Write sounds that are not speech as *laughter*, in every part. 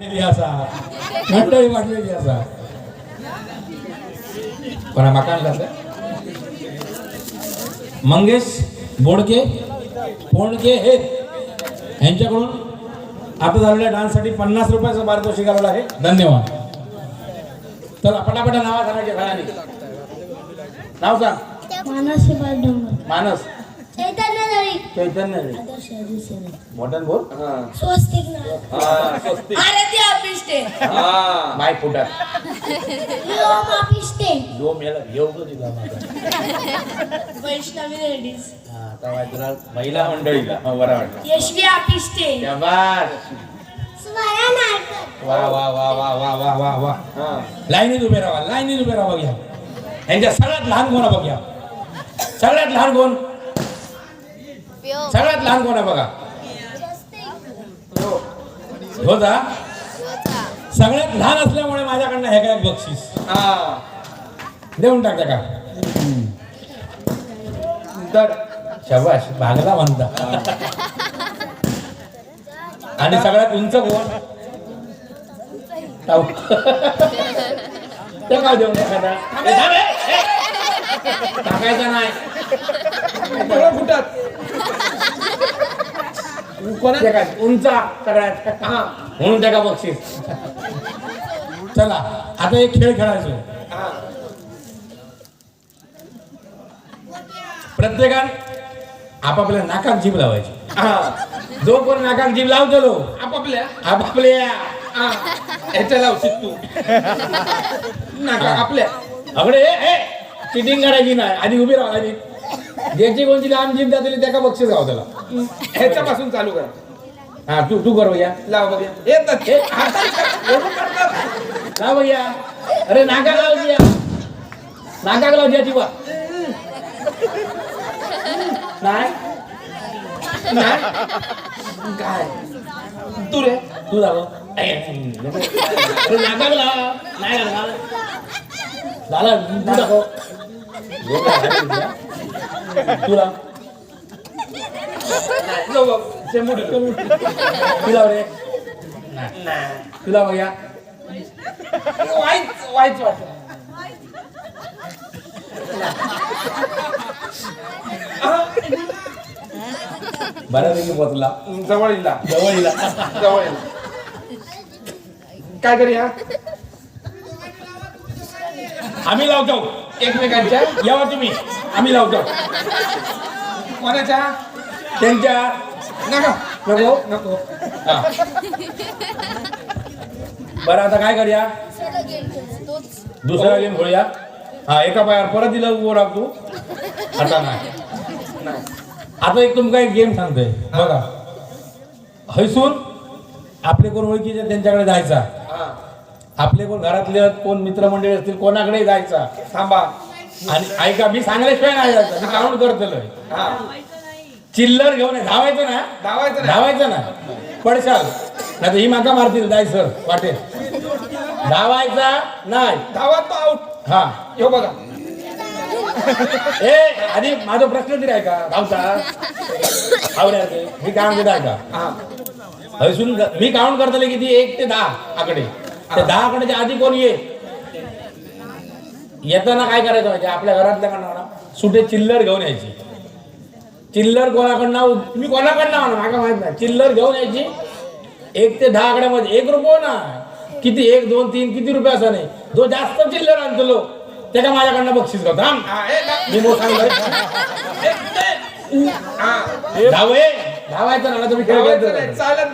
असा. मंडळी वाटलेली असा. कोणा मकान कसं? मंगेश बोडके पोंडके हे यांच्याकडून आता झालेल्या डान्ससाठी पन्नास रुपयाचं पारितोषिक आलेलं आहे. धन्यवाद. चला पटापटा नावा सांगायचे घराने नाव सांग. मानस मानस. चैतन्य नळी. चैतन्य आदर्श दिसेल मोठन बोल. स्वस्तिक नाळ. आरती अपिष्टे माय फुटात जो मेला माझा. वैष्णवी लेडीज. हा, तुला महिला मंडळीला हा, बरं वाटलं. यशवी अपिष्टे शाबास. स्वरा नाडकर वा वा वा वा वा वा वा वा. लाईनीत उभे राहा लाईनीत उभे राहा बघ्या. यांच्या सगळ्यात लहान कोण आहे बघ्या. सगळ्यात लहान कोण? सगळ्यात लहान कोण आहे बघा? होता सगळ्यात लहान असल्यामुळे माझ्याकडनं हे काय बक्षीस? देऊन टाकता का? तर शबाश भागला म्हणता. आणि सगळ्यात उंच कोण. ते काय देऊन एखादा ए, थांब, ए, ए. टाकायचा नाही ते काय, उंचा सगळ्यात. म्हणून त्या का बक्षीस चला आता एक खेळ खेळायचो. प्रत्येकान आपापल्या नाकात जीभ लावायची. जो कोण नाकात जीभ लावतो आपापल्या? आपापल्या. ह्याच्या लावशील तू. *laughs* नाका आपल्या. अगडे चिटिंग करायची नाही. आधी उभी राहा आधी. ज्याची कोणती लांब जीभ जातली त्याका बक्षीस गाव त्याला. ह्याच्यापासून चालू करा. हा तू तू कर भैया लाव बघूया येतात हे भैया अरे नाका लाव दिया नाका लाव दिया ती नाही? काय? तू रे. तू लाव. नाका. लाव. नाही झाला तू दाखव. तुला तुला रे तुला बघ्या वाईच वाईच वाटत. बऱ्यापैकी पोचला जवळीला जवळीला जवळीला. काय करूया आम्ही लावतो. एकमेकांच्या यावा तुम्ही आम्ही लावतो. कोणाच्या? त्यांच्या. नको नको नको. हा. बरं आता काय करूया? दुसरा गेम खेळूया. हा एका पायावर परत दिलं उभं राहतो आता नाही. नाही आता एक तुमका एक गेम सांगतोय. बघा. हैसून आपले कोण ओळखीचे त्यांच्याकडे जायचा. हा. आपले कोण घरातले कोण मित्रमंडळी असतील कोणाकडे जायचा. थांबा. आणि ऐका मी सांगल्याशिवाय नाही जायचं मी काउंट करतोय हा. चिल्लर घेऊन. धावायचं ना? धावायचं धावायचं ना? पडशाल नाही तर ही माका मारतील. जाय सर वाटेल धावायचा नाही. धावा तो आउट हा. यो बघा. ए आधी माझा प्रश्न तरी ऐका धावता आवड्या मी काय म्हणतो ऐका. हा. हयसून मी काउंट करतले किती? एक ते दहा आकडे. ते दहा आकड्याच्या आधी कोण ये? येताना काय करायचं माहिती आपल्या घरातल्या कडनं सुटे चिल्लर घेऊन यायची. चिल्लर कोणाकडनं मी कोणाकडनं म्हणा मागा माहीत नाही. चिल्लर घेऊन यायची. एक ते दहा आकड्यामध्ये. एक रुपये ना. किती? एक दोन तीन किती रुपये असं नाही. जो जास्त चिल्लर आणतो त्याला माझ्याकडनं बक्षीस हा. हा धावे धावायचं ना तुम्ही खेळ.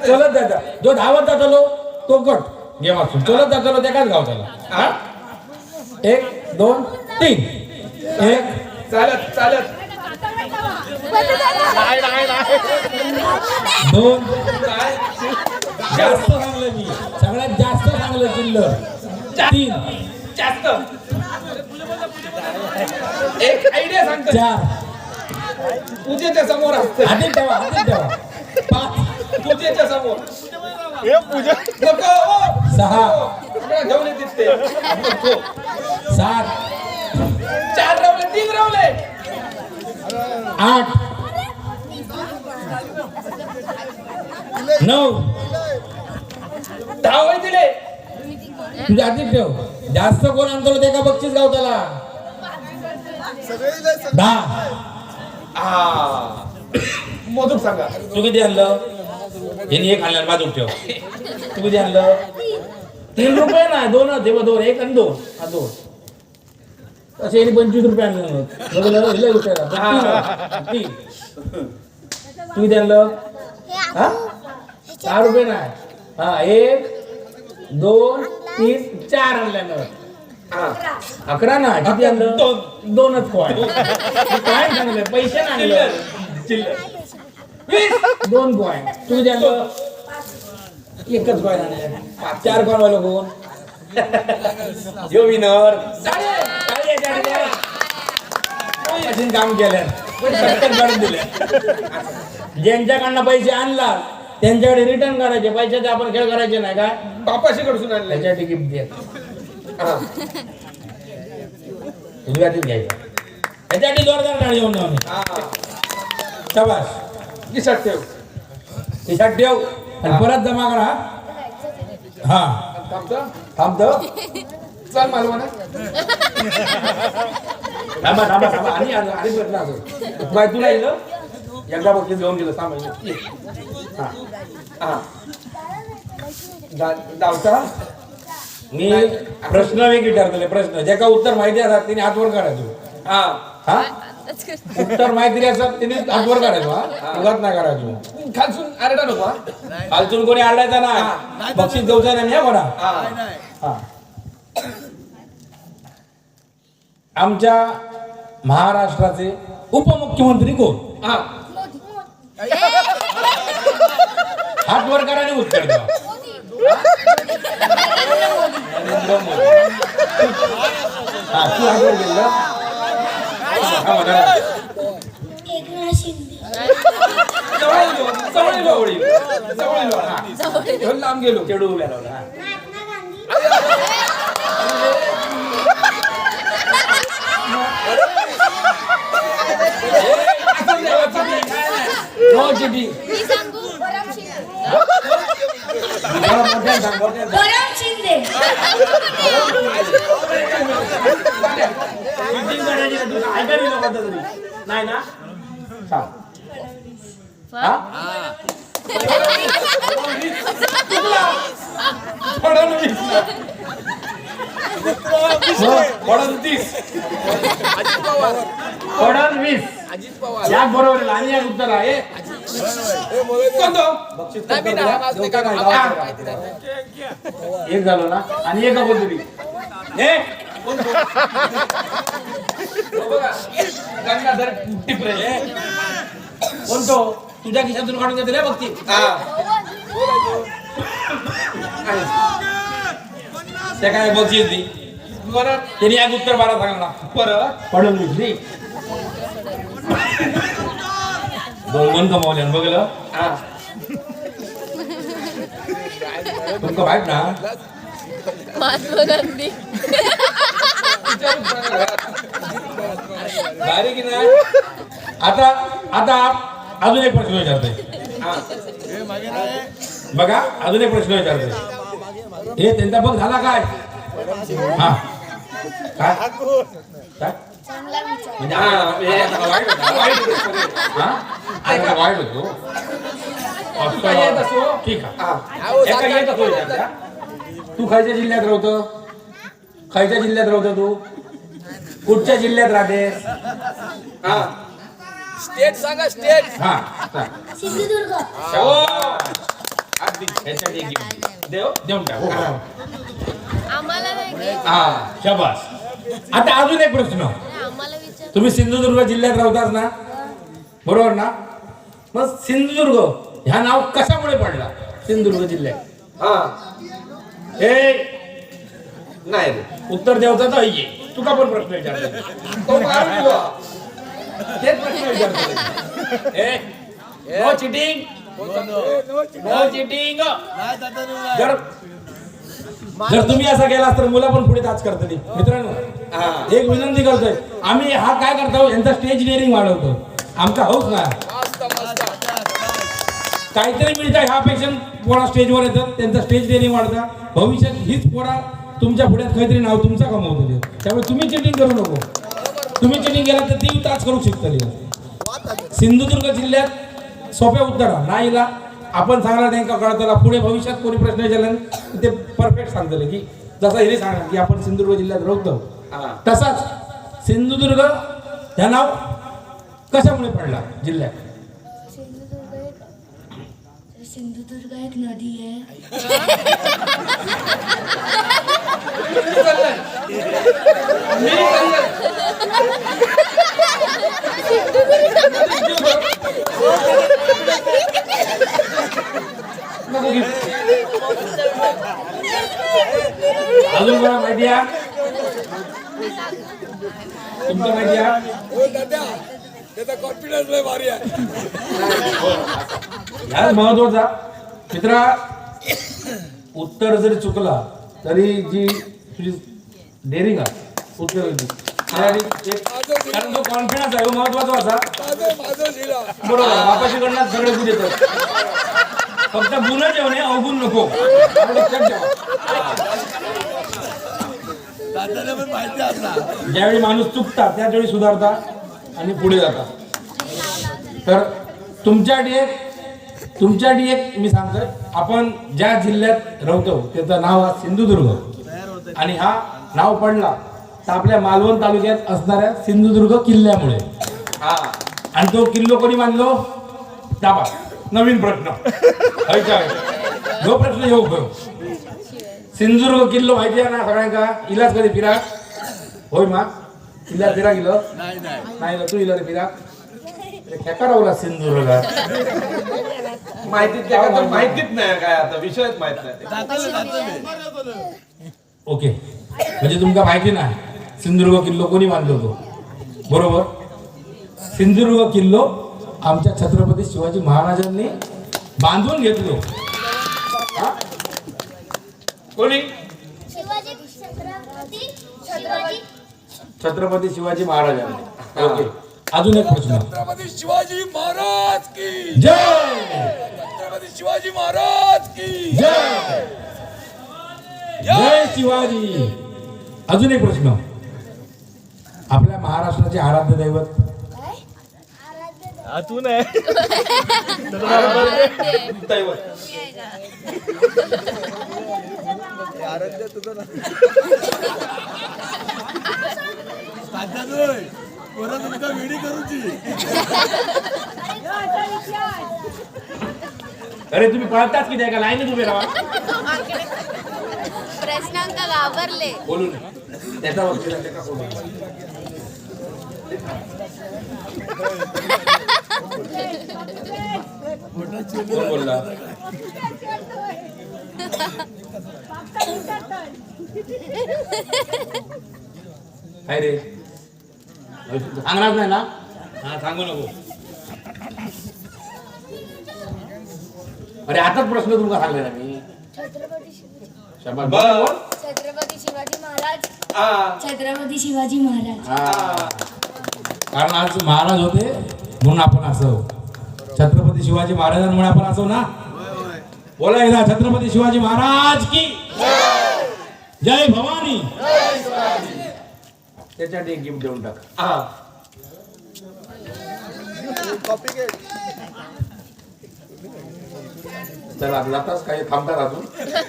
चलत जायचा जो धावत जातो तो कट. गेम असून चलत जातो त्याकाच गाव त्याला एक दोन तीन. एक. चालत चालत. दोन. जास्त सांगलं मी सगळ्यात जास्त सांगलं चिल्लर. तीन. जास्त. एक आयडिया सांगतो. चार. पूजेच्या समोर असतं. हाती ठेवा हाती ठेवा. पाच. पूजेच्या समोर. नको ओ. सहा. सगळं घेऊन येतात ते नको. सात. चार रवले तीन रवले. आठ. नऊ. दहा वय दिले तुझ्या हातीत ठेव. जास्त कोण आणतो ते का बक्षीस गावताला? दहा. हा. मोदक सांगा. तू किती आणलं? यांनी एक आणलं बाजूक ठेव. तू किती आणलं? तीन रुपये ना दोन ते दोन एक आणि दोन. हा दोन. असे यांनी पंचवीस रुपये आणलं बघलं लय तीन. तू किती आणलं? हे? सहा रुपये नाही. हा एक दोन तीन चार आणल्या हा. अकरा ना किती आणलं? दोन. दोनच कॉइन. काय सांगलं? पैसे आणलं. चिल्लर. दोन कॉइन तू आणलं एकच आणले चार वाले कोण यो विनर. काम केलं ज्यांच्याकडनं पैसे आणला त्यांच्याकडे रिटर्न करायचे पैशाचे आपण खेळ करायचे नाही काय बापाशी कडसून आणले. त्याच्यासाठी गिफ्ट आधीच घ्यायचं. त्याच्यासाठी जोरदार गाडी घेऊन जाऊ हा. दिसत ठेव. खिशात ठेव आणि परत जमा करा हा. थांबतो? थांबतो? चल मालवाना थांबा थांबा थांबा. आणि आणि प्रश्न असो बाय तुला येईल एकदा बघते घेऊन गेलो. सांग हा. हा. धावता मी प्रश्न वेग विचारतले प्रश्न. ज्याका उत्तर माहिती असतात तिने हातवर काढायचो हा. हा? उत्तर माहिती असतात तिने हातवर काढायचो हा. उगाच नाही करायचो खालसून आरडा नको हा? खालतून कोणी आडायचा ना बक्षीस देऊचा नाही. हा. बडा हा हा. आमच्या महाराष्ट्राचे उपमुख्यमंत्री कोण? हा. हात वर करा आणि उत्तर द्या. नरेंद्र मोदी. हा तू हात वर गेलं म्हणा. एकनाथ शिंदे लांब गेलो उभ्या लावला परम शिंदे. नाही ना फडणवीस फडणवीस फडणवीस याच बरोबर आणि याच उत्तर आहे एक झालं ना? आणि एक बोलतो मी हे गंगाधर टिपरे. कोणतो? तुझ्या खिशातून काढून रे बघती हा. त्या काय बक्षीस दी परत त्यांनी एक उत्तर बारा सांगला परत फडणवीस दी दोन दोन कमावले बघलं. हा. तुमचं माहीत ना? बारीक ना आता आता अजून एक प्रश्न विचारते. बघा अजून एक प्रश्न विचारते. हे त्यांचा बघ झाला काय? हा. काय? म्हणजे वाईट होतो. ठीक आहे. तू खायच्या जिल्ह्यात राहतो? खायच्या जिल्ह्यात राहतो तू. कुठच्या जिल्ह्यात राहतेस हा. स्टेट सांगा स्टेट हा. सिंधुदुर्ग. हो. घेऊन. देव देऊन टाक. हो. आम्हाला नाही हा शाबास. आता अजून एक प्रश्न. आम्हाला विचार तुम्ही सिंधुदुर्ग जिल्ह्यात राहताच ना? बरोबर ना? मग सिंधुदुर्ग ह्या नाव कशामुळे पडला? सिंधुदुर्ग जिल्ह्यात. हा. हे नाही रे. उत्तर द्यावचा तर ये तुका पण प्रश्न विचारतो. तो मारून गेलो. तेच प्रश्न विचारतो. ए नो चिटिंग नो चिटिंग जर जर तुम्ही असं केलास तर मुलं पण पुढे ताच करतली मित्रांनो हा. एक विनंती करतोय. आम्ही हा काय करतो? यांचा स्टेज डेअरिंग वाढवतो. आमचा हौस ना? मस्त मस्त काहीतरी मिळतं ह्यापेक्षा पोरा स्टेजवर येतात त्यांचा स्टेज देणे वाढता. भविष्यात हीच पोरा तुमच्या पुढ्यात काहीतरी नाव तुमचा कमवतो. त्यामुळे तुम्ही चिटिंग करू नको. तुम्ही चिटिंग केला तर ती ताच करू शकता सिंधुदुर्ग जिल्ह्यात सोप्या उत्तरा नाहीला आपण सांगणार त्यांना कळताला. पुढे भविष्यात कोणी प्रश्न विचारला ते परफेक्ट सांगतले की जसं हे सांगा की आपण सिंधुदुर्ग जिल्ह्यात राहतो. तसाच सिंधुदुर्ग ह्या नाव कशामुळे पडला जिल्ह्यात? सिंधुदुर्ग एक नदी आहे. *laughs* अजून कोणा माहिती तुमचं माहिती हो त्याचा कॉन्फिडन्स लय भारी आहे. ह्याच महत्त्वाचा मित्रा उत्तर जरी चुकला तरी जी तुझी डेअरिंग आहे उत्तर कारण तो कॉन्फिडन्स आहे महत्त्वाचा होता. बरोबर बापाशीकडनं सगळे गुण येतात. फक्त गुण जेवणे अवगुण नको. लक्षात ठेवा. ज्यावेळी माणूस चुकतात त्याच वेळी सुधारता आणि पुढे जाता. तर तुमच्यासाठी एक तुमच्यासाठी एक मी सांगतोय आपण ज्या जिल्ह्यात राहतो त्याचं नाव हा सिंधुदुर्ग. आणि हा नाव पडला तर आपल्या मालवण तालुक्यात असणाऱ्या सिंधुदुर्ग किल्ल्यामुळे. हा. आणि तो किल्लो कोणी बांधलो? दाबा. नवीन प्रश्न. जो प्रश्न येऊ घेऊ सिंधुदुर्ग किल्लो माहिती आहे ना सगळ्यांका? इलाज कधी फिरा? होय मा? इला फिरा गेलो नाही तू इला रे फिरा खेका रावला सिंधुदुर्गात. माहितीत काय तर माहितीच नाही काय आता. विषयच माहीत नाही. ओके. म्हणजे तुमका माहिती नाही सिंधुदुर्ग किल्लो कोणी बांधलो तो? बरोबर? सिंधुदुर्ग किल्लो आमच्या छत्रपती शिवाजी महाराजांनी बांधून घेतलो. हा? कोणी? शिवाजी छत्रपती शिवाजी. छत्रपती शिवाजी महाराजांनी. ओके. अजून एक प्रश्न. छत्रपती शिवाजी महाराज की. जय! छत्रपती शिवाजी महाराज की. जय! जय शिवाजी! अजून एक प्रश्न. आपल्या महाराष्ट्राचे आराध्य दैवत? काय आराध्य. दैवत. परत वेडी करूची अरे तुम्ही पळताच की का? लाईनीत उभे राहा. प्रश्नांक घाबरले. बोलू नये त्याचा वकील आहे. कोण बोलला? काय रे. सांगणार नाही ना? हा सांगू नको. अरे आताच प्रश्न तुमका सांगले ना मी. छत्रपती शिवाजी. शाबास. बर. बोल. छत्रपती शिवाजी महाराज. हा. छत्रपती शिवाजी महाराज. हा. कारण आज महाराज होते म्हणून आपण असं. छत्रपती शिवाजी महाराजांमुळे आपण असो ना? बोला एकदा छत्रपती शिवाजी महाराज की. जय. भवानी. त्याच्यासाठी एक गिफ्ट देऊन टाक. हा. चला जाताच काही थांबतात अजून.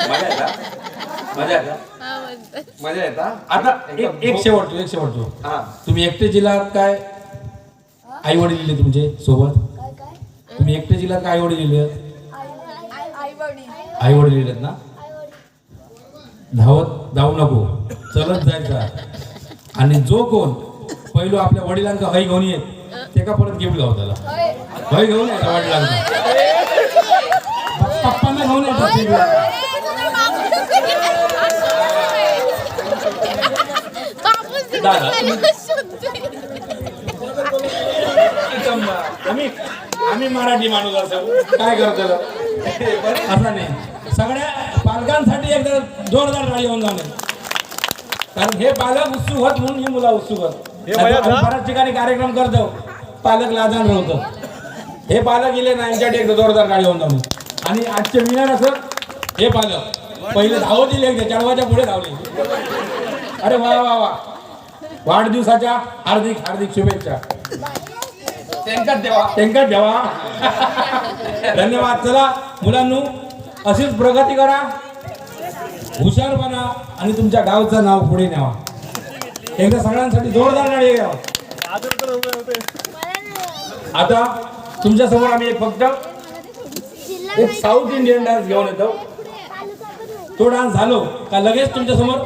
मजा येता? मजा येता? हा म्हणतात मजा येता? आता एक एक शेवटतो एक शेवटतो हा. तुम्ही एकटे जिल्ह्यात काय आई वडील दिले तुमचे सोबत? काय काय तुम्ही एकटे जिल्ह्यात काय आई वडील दिले आई वडील ना? धावत जाऊ नको. चलत जायचा. आणि जो कोण पहिलो आपल्या वडिलांका हय घेऊन येत ते का परत गिफ्ट गाव त्याला? हय. घेऊन यायचा वडिलांका पप्पांना घेऊन येतात दादा. आम्ही आम्ही मराठी माणूस असं. काय करतो असं नाही. सगळ्या पालकांसाठी एकदा जोरदार टाळी होऊन जाणे. कारण हे पालक उत्सुक होत म्हणून ही मुलं उत्सुक होत. बऱ्याच ठिकाणी कार्यक्रम करतो. पालक लाजान राहतो हे पालक गेले ना यांच्यासाठी एकदा जोरदार गाडी होऊन जाऊन आणि आजचे विनर असं हे पालक. पहिले धावत दिले एकदा चढवाच्या पुढे धावले. अरे वा वा वा. वाढदिवसाच्या हार्दिक हार्दिक शुभेच्छा. त्यांच्यात देवा. त्यांच्यात ठेवा धन्यवाद. चला मुलांनो अशीच प्रगती करा. हुशार बना आणि तुमच्या गावचं नाव पुढे न्यावा. एकदा सगळ्यांसाठी जोरदार नाडी घ्यावा आता तुमच्यासमोर आम्ही फक्त एक साऊथ इंडियन डान्स घेऊन येतो. तो डान्स झालो का लगेच तुमच्यासमोर